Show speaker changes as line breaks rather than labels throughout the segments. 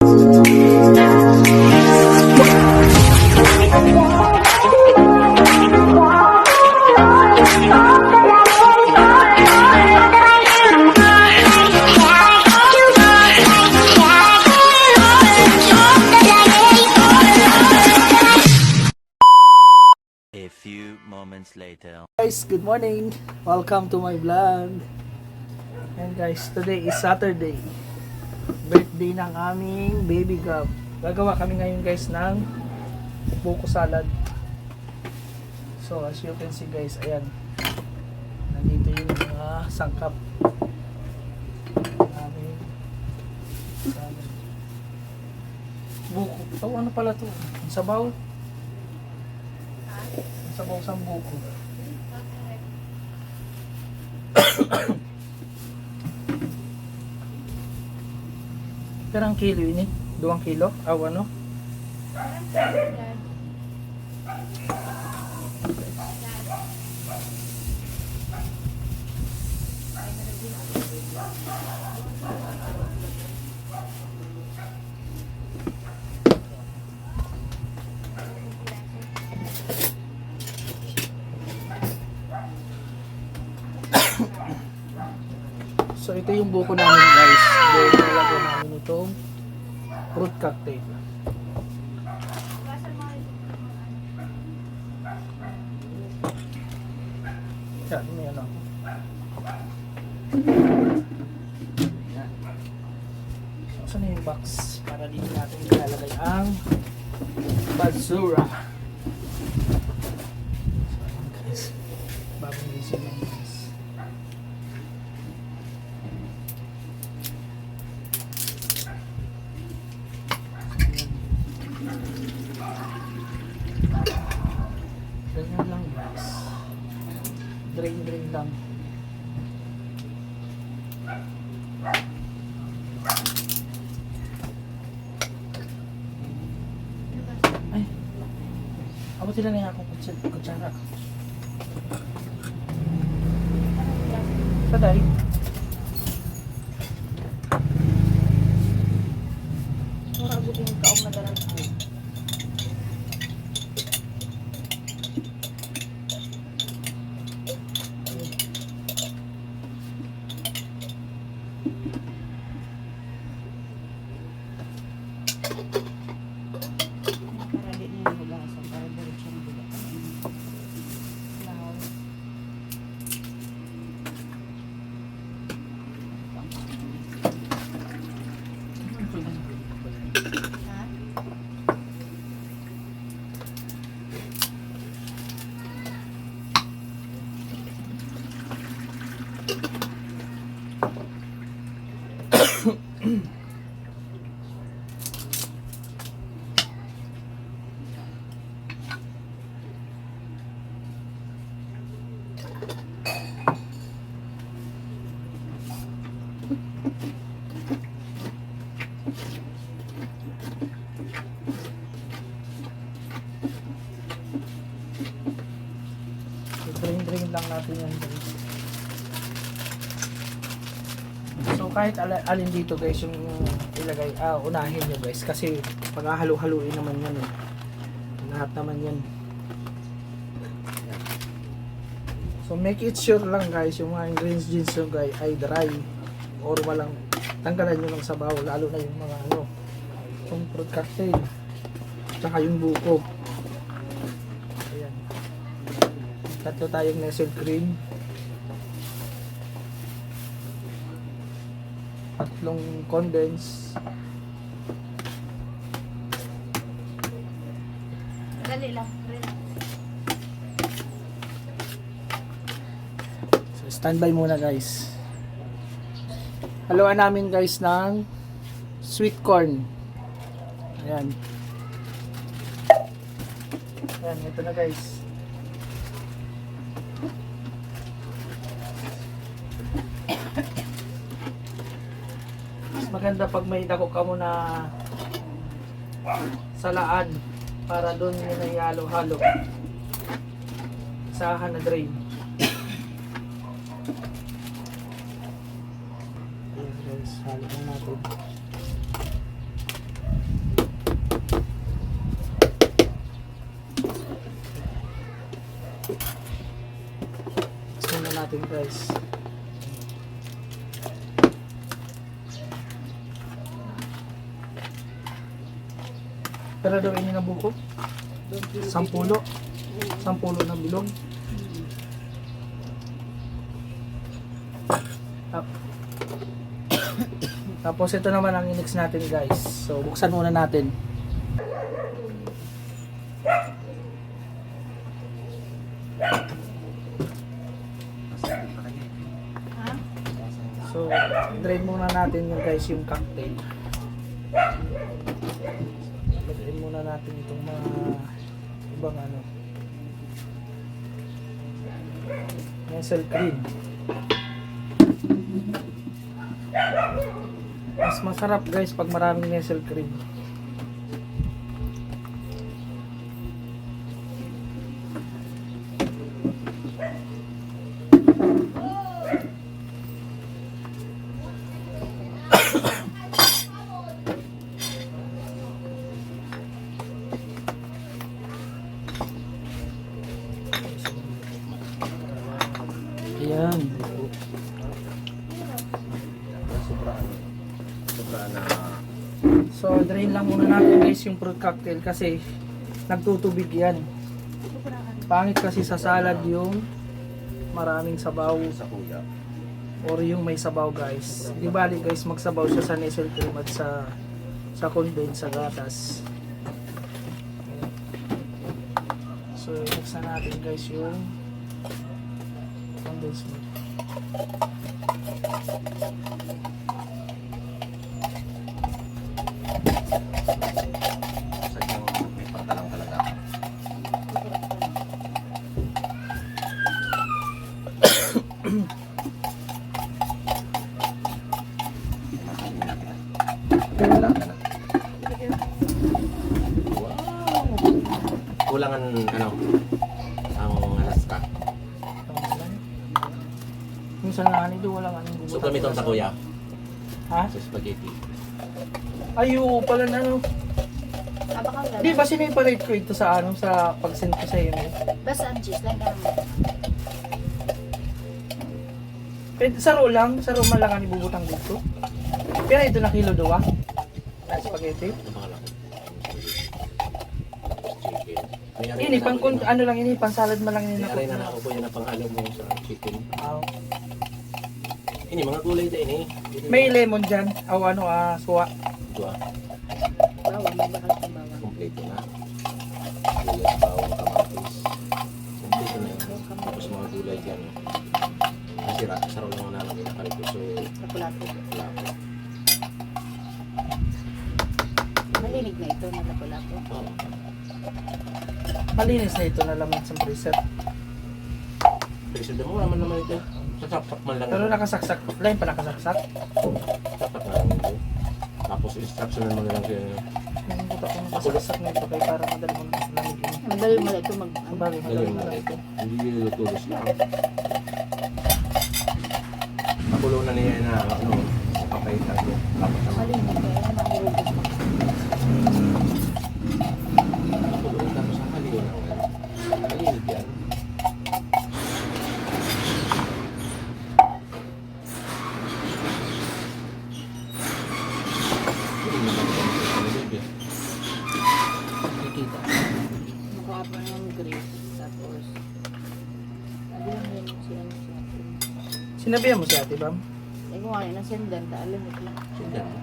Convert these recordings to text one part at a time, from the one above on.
A few moments later.
guys, good morning. Welcome to my vlog. And guys, today is Saturday. Birthday ng aming baby gab. Gagawa kami ngayon guys ng buko salad. So as you can see guys, ayan. Nandito yung mga sangkap. ng aming salad. Buko. Oh, ano pala to? Ang Sabaw. Ang Sabaw sa buko. Perang kilo ini? Duwang kilo? Aw ano? So ito yung buko namin guys. Then nilagyan namin itong fruit cocktail. Yan, may ano. Saan yung box? Para dito natin ilalagay ang basura. So, Ako sila na ako kutsara. kutsara. Saday.
Mura buti yung kaong na dalang ko. Para di niya hugasan, para diretso ang hugasan. Now, ha?
So, drain drain lang natin yan guys. So kahit ala- alin dito guys yung ilagay, ah, unahin nyo guys. Kasi pag halo-haluin naman yan eh. Lahat naman yan. So make it sure lang guys yung mga ingredients nyo guys ay dry or walang tanggalan nyo ng sabaw lalo na yung mga ano yung fruit cocktail tsaka yung buko ayan tatlo tayong nestle cream tatlong condense
Dali lang.
So, standby muna guys. Haluan namin guys ng sweet corn. Ayan. Ayan, ito na guys. Pag may dako ka mo na salaan para doon yun ay halo-halo. Isahan na drain. Ayan guys, halo na natin. guys. Pero daw ini na buko. Sampulo. Sampulo ng bilog. Tap- Tapos ito naman ang inix natin guys. So buksan muna natin. So, drain muna natin yung guys yung cocktail. Drain muna natin itong mga ibang ano. Nestle cream. Mas masarap guys pag maraming Nestle cream. Guys yung fruit cocktail kasi nagtutubig yan. Pangit kasi sa salad yung maraming sabaw
sa kuya.
or yung may sabaw guys. Di bali guys magsabaw siya sa nestle cream at sa sa condensed sa gatas. So, na natin guys yung condensed milk.
Sadyang may pagkalang talaga. Wala ka na. Wow! Kulangan ano? Ang alas ka.
Tanggalan. Minsan nga nito walang anong
So gamiton sa kuya.
Ha?
Sa spaghetti.
Ayo, pala na ano. Di ba sinipalate ko ito sa ano sa pag-send ko sa email?
Basta ang cheese lang lang.
Pwede saro lang, saro man lang ang ibubutang dito. Kaya ito na kilo daw ah. Na spaghetti.
May
Ini pang kun, ano lang ini pang salad man lang
aray na
na.
ako po yun ang panghalo mo sa chicken.
Ah,
Ini mga gulay din ini.
may lemon diyan. O ano ah, suwa.
Ah.
Bawang, may bakal sa bawang.
Kompleto na. Gulay, bawang, kamatis. Kompleto na yun. Tapos mga gulay dyan. Kasi ra, saro lang na lang pinakalito. So,
Lapu-lapu.
wala ko.
Malinig na ito na lapu-lapu.
Oh,
Malinis na ito na laman sa preset.
Pero mo naman naman ito. Sasaksak man lang.
Pero nakasaksak. Line pa nakasaksak.
Sasaksak na lang ito. Tapos instruction naman lang siya.
Yung buta ko nakasaksak na ito kaya parang madali mo lamig ini.
Madali mo lang ito mag...
Madali mo lang.
ito. Hindi nyo tulos lang. Nakulo na niya na ano, papaitan ko. Tapos naman.
Malinig kaya na mahurugos mo.
Nakulo tapos ang haliw na ano. Malinig yan. Hindi naman ito malinig eh.
Kikita.
Pa ng grape. Tapos... Ano lang yun siya siya.
Sinabihan mo si Ate Bam?
Eh kung ano na sendan, taalam ito.
Sindan mo.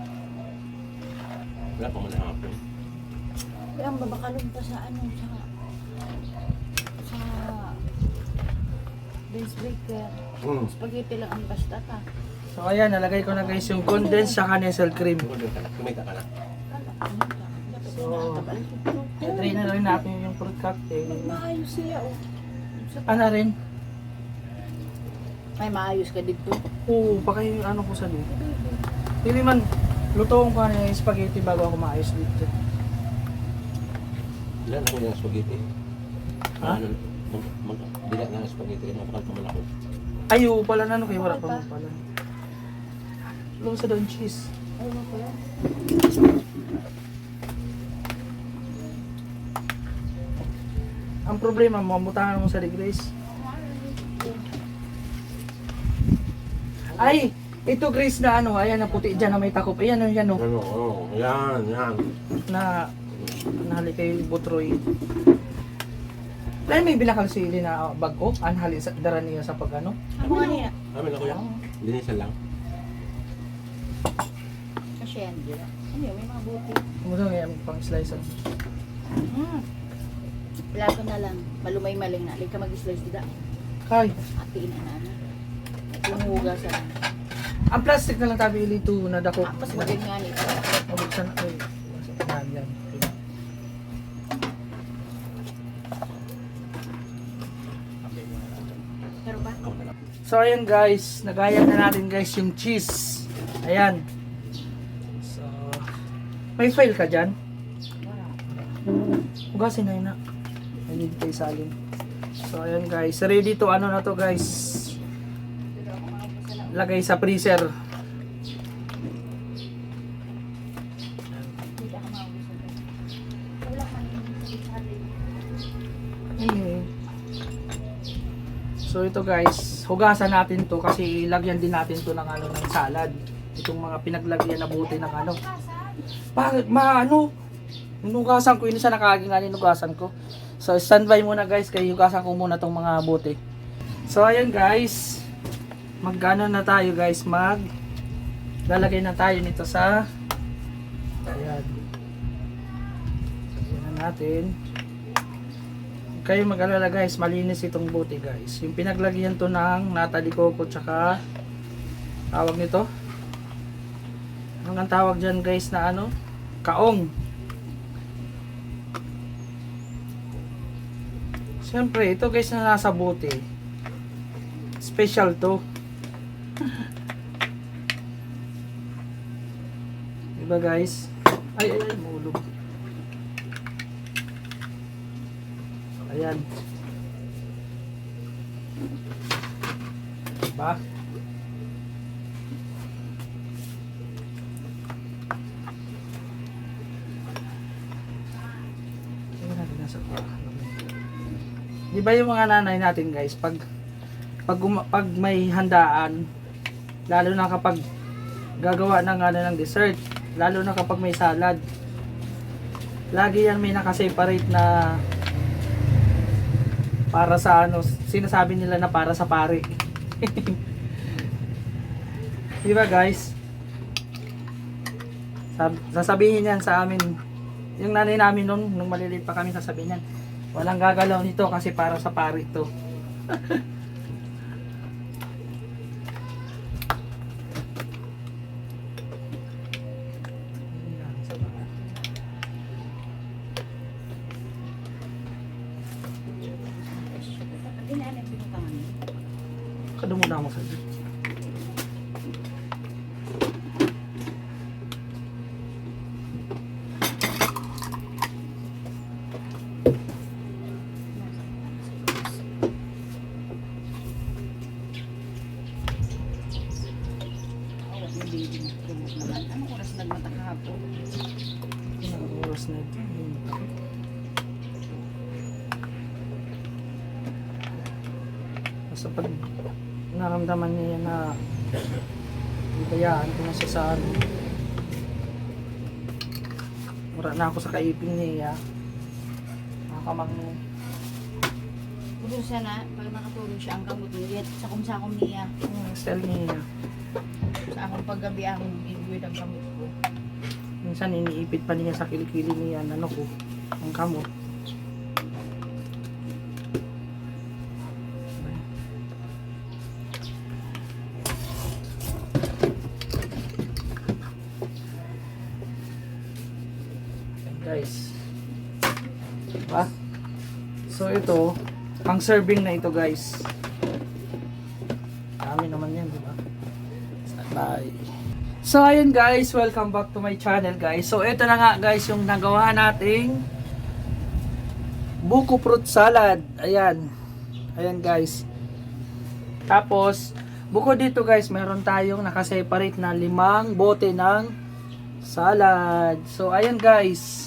Wala pa mo na hapon.
Eh, ang babakalong pa sa ano, sa... Sa... Vince Baker.
Hmm.
Spaghetti lang ang pasta ta.
So ayan, nalagay ko na guys yung condensed sa Nestle cream.
Kumita ka na. Kumita
So, i-drain na rin natin yung fruit cocktail.
Maayos siya, oh.
Ano rin?
Ay, maayos ka dito.
Oo, pa kayo ano ko sa dito. Hindi man, lutoong ko na yung spaghetti bago ako maayos dito.
Ilan ako yung spaghetti?
Ha?
Ano? Mag, mag, dila na ng spaghetti. Napakal pa man ako.
Ay, oo pala na, no, kayo wala pa mo pala. Luto sa doon cheese.
Ay, mo pala.
Ang problema, mamutahan mo sa degrees. Ay, ito Grace na ano, ayan na puti dyan na may takop. Ayan, ayan, ayan, oh,
Ano, oh, yan, yan.
na nahali kay Butroy. Dahil may binakal sili na bag ko, anhali sa dara niya sa pagano.
Ano nga niya?
Amin ako yan. Linisan lang.
Kasi yan? Ano yun, may mga buti.
Kumusta ngayon pang slice ah.
Plato na lang. Malumay-maling na. Lika mag-slice dida.
Kay,
Atiin na namin. Yung hugasan.
ang plastic na lang tabi ilito na dako.
Ah, mas maganda nga nito.
Mabuksan ay. Yan, yan.
Na.
So ayan guys, nagaya na natin guys yung cheese. Ayan. So, may file ka dyan? Hugasin na yun na. Ay, hindi tayo salin. So ayan guys, ready to ano na to guys. Lagay sa freezer. So ito guys, hugasan natin to kasi lagyan din natin to ng ano ng salad. Itong mga pinaglagyan na buti ng ano. Bakit ma ano? Ko, inisa nakaging nga hinugasan ko. So standby muna guys, kaya hugasan ko muna tong mga buti. So ayun guys, magkano na tayo guys, mag lalagay na tayo nito sa ayan. Lagyan na natin. Kayo mag-alala guys, malinis itong buti guys. Yung pinaglagyan to ng natali coco tsaka tawag nito. Ang tawag dyan guys na ano? Kaong. Siyempre, ito guys na nasa buti. Special to. diba guys? Ay, ay, ay, mulog. Ayan. Diba? Tingnan Di ba yung mga nanay natin guys, pag pag, pag may handaan, lalo na kapag gagawa ng ano ng dessert, lalo na kapag may salad, lagi yan may nakaseparate na para sa ano, sinasabi nila na para sa pare. Di ba guys? Sab- sasabihin yan sa amin, yung nanay namin nung, nung maliliit pa kami sasabihin yan, walang gagalaw nito kasi para sa pare ito. Kadumuna mo sa
Oh,
Basta pag naramdaman niya na ibayaan ko na siya sa ano. Wala na ako sa kaipin niya. Nakakamang
Kung siya na, pag nakatulog siya ang kamot niya, sa kumsakom niya,
yung style niya.
sa akong paggabi akong bibigwid ang kamot ko.
Minsan iniipit pa niya sa kilikili niya ano ko, ang kamot. Ito, pang serving na ito guys. Dami naman yan, diba? Bye. So ayun guys, welcome back to my channel guys. So ito na nga guys yung nagawa nating buko fruit salad. Ayan. Ayan guys. Tapos buko dito guys, meron tayong nakaseparate na limang bote ng salad. So ayun guys.